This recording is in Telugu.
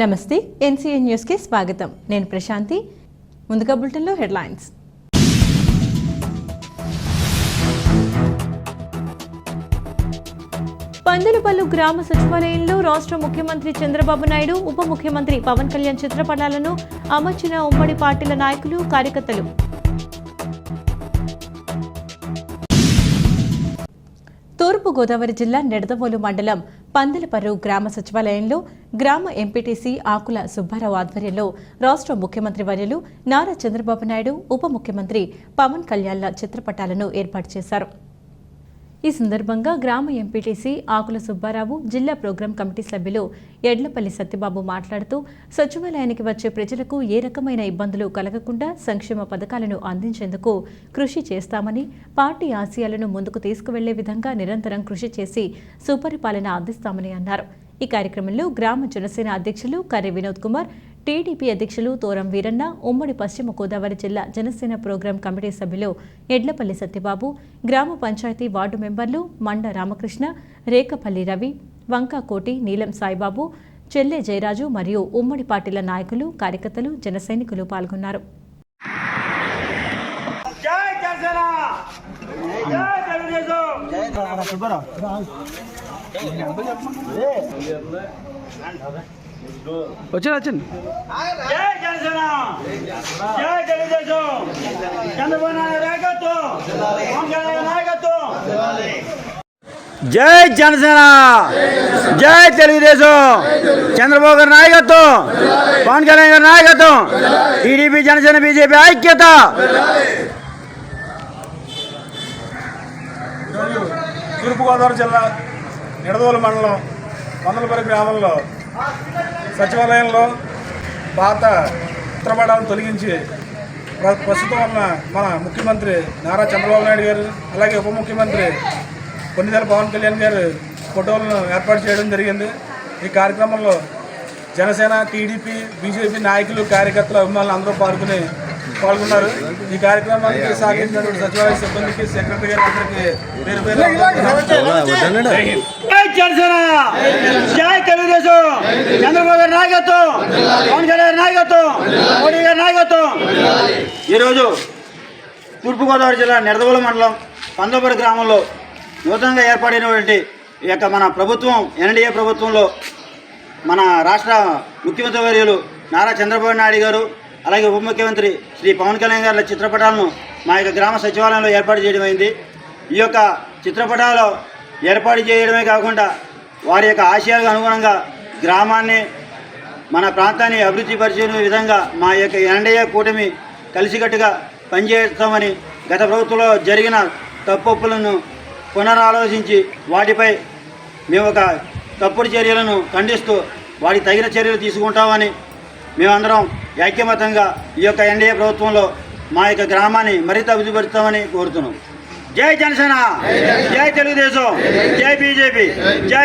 నమస్తే ఎన్సీఎన్ న్యూస్కి స్వాగతం. నేను ప్రశాంతి. ముందుగా బులెటిన్లో హెడ్లైన్స్. పందులపల్లు గ్రామ సచివాలయంలో రాష్ట్ర ముఖ్యమంత్రి చంద్రబాబు నాయుడు ఉప ముఖ్యమంత్రి పవన్ కళ్యాణ్ చిత్రపటాలను అమర్చిన ఉమ్మడి పార్టీల నాయకులు కార్యకర్తలు. తూర్పుగోదావరి జిల్లా నిడదవోలు మండలం పందలపర్రు గ్రామ సచివాలయంలో గ్రామ ఎంపీటీసీ ఆకుల సుబ్బారావు ఆధ్వర్యంలో రాష్ట్ర ముఖ్యమంత్రి వర్యులు నారా చంద్రబాబు నాయుడు ఉప ముఖ్యమంత్రి పవన్ కళ్యాణ్ల చిత్రపటాలను ఏర్పాటు చేశారు. ఈ సందర్భంగా గ్రామ ఎంపీటీసీ ఆకుల సుబ్బారావు జిల్లా ప్రోగ్రాం కమిటీ సభ్యులు ఎడ్లపల్లి సత్యబాబు మాట్లాడుతూ సచివాలయానికి వచ్చే ప్రజలకు ఏ రకమైన ఇబ్బందులు కలగకుండా సంక్షేమ పథకాలను అందించేందుకు కృషి చేస్తామని పార్టీ ఆశయాలను ముందుకు తీసుకువెళ్ళే విధంగా నిరంతరం కృషి చేసి సుపరిపాలన అందిస్తామని అన్నారు. ఈ కార్యక్రమంలో గ్రామ జనసేన అధ్యక్షులు కర్రి వినోద్ కుమార్ టీడీపీ అధ్యక్షులు తోరం వీరన్న ఉమ్మడి పశ్చిమ గోదావరి జిల్లా జనసేన ప్రోగ్రాం కమిటీ సభ్యులు ఎడ్లపల్లి సత్యబాబు గ్రామ పంచాయతీ వార్డు మెంబర్లు మండ రామకృష్ణ రేకపల్లి రవి వంకాకోటి నీలం సాయిబాబు చెల్లె జయరాజు మరియు ఉమ్మడి పార్టీల నాయకులు కార్యకర్తలు జన సైనికులు పాల్గొన్నారు. జై జనసేన! జై తెలుగుదేశం! వచ్చాను వచ్చాను జై జనసేన! జై తెలుగుదేశం! చంద్రబాబు నాయుడు నాయకత్వం! నాయకత్వం! జై జనసేన! జై తెలుగుదేశం! చంద్రబాబు గారి నాయకత్వం! పవన్ కళ్యాణ్ గారి నాయకత్వం! టీడీపీ జనసేన బీజేపీ ఐక్యత! తూర్పుగోదావరి జిల్లా నిడదవోలు మండలం వందలపల్లి గ్రామంలో సచివాలయంలో పాత చిత్రపటాలను తొలగించి ప్ర- ప్రస్తుతం ఉన్న మన ముఖ్యమంత్రి నారా చంద్రబాబు నాయుడు గారు అలాగే ఉప ముఖ్యమంత్రి కొన్నిదెల పవన్ కళ్యాణ్ గారు ఫోటోలను ఏర్పాటు చేయడం జరిగింది. ఈ కార్యక్రమంలో జనసేన టీడీపీ బీజేపీ నాయకులు కార్యకర్తలు అభిమానులు అందరూ పాల్గొని పాల్గొన్నారు. ఈ కార్యక్రమానికి సహకరించినటువంటి సచివాలయ సిబ్బందికి సెక్రటరీ గారి అందరికీ పేరు పేరు జై హింద్. జై జనసేన. జై తెలుగుదేశం. చంద్రబాబు గారి నాయకత్వం పవన్ కళ్యాణ్ నాయకత్వం మోడీ గారి నాయకత్వం. ఈరోజు తూర్పుగోదావరి జిల్లా నిడదవోలు మండలం పందోపరి గ్రామంలో నూతనంగా ఏర్పడినటువంటి ఈ యొక్క మన ప్రభుత్వం ఎన్డీఏ ప్రభుత్వంలో మన రాష్ట్ర ముఖ్యమంత్రి వర్యులు నారా చంద్రబాబు నాయుడు గారు అలాగే ఉప ముఖ్యమంత్రి శ్రీ పవన్ కళ్యాణ్ గారి చిత్రపటాలను మా యొక్క గ్రామ సచివాలయంలో ఏర్పాటు చేయడం అయింది. ఈ యొక్క చిత్రపటాలు ఏర్పాటు చేయడమే కాకుండా వారి యొక్క ఆశయాలకు అనుగుణంగా గ్రామాన్ని మన ప్రాంతాన్ని అభివృద్ధి పరిచే విధంగా మా యొక్క ఎన్డీఏ కూటమి కలిసికట్టుగా పనిచేస్తామని గత ప్రభుత్వంలో జరిగిన తప్పులను పునరాలోచించి వాటిపై మేము ఒక తప్పుడు చర్యలను ఖండిస్తూ వాటికి తగిన చర్యలు తీసుకుంటామని మేమందరం ఐక్యమతంగా ఈ యొక్క ఎన్డీఏ ప్రభుత్వంలో మా యొక్క గ్రామాన్ని మరింత అభివృద్ధి పరుస్తామని కోరుతున్నాం. జై జనసేన! జై తెలుగుదేశం! జై బీజేపీ! జై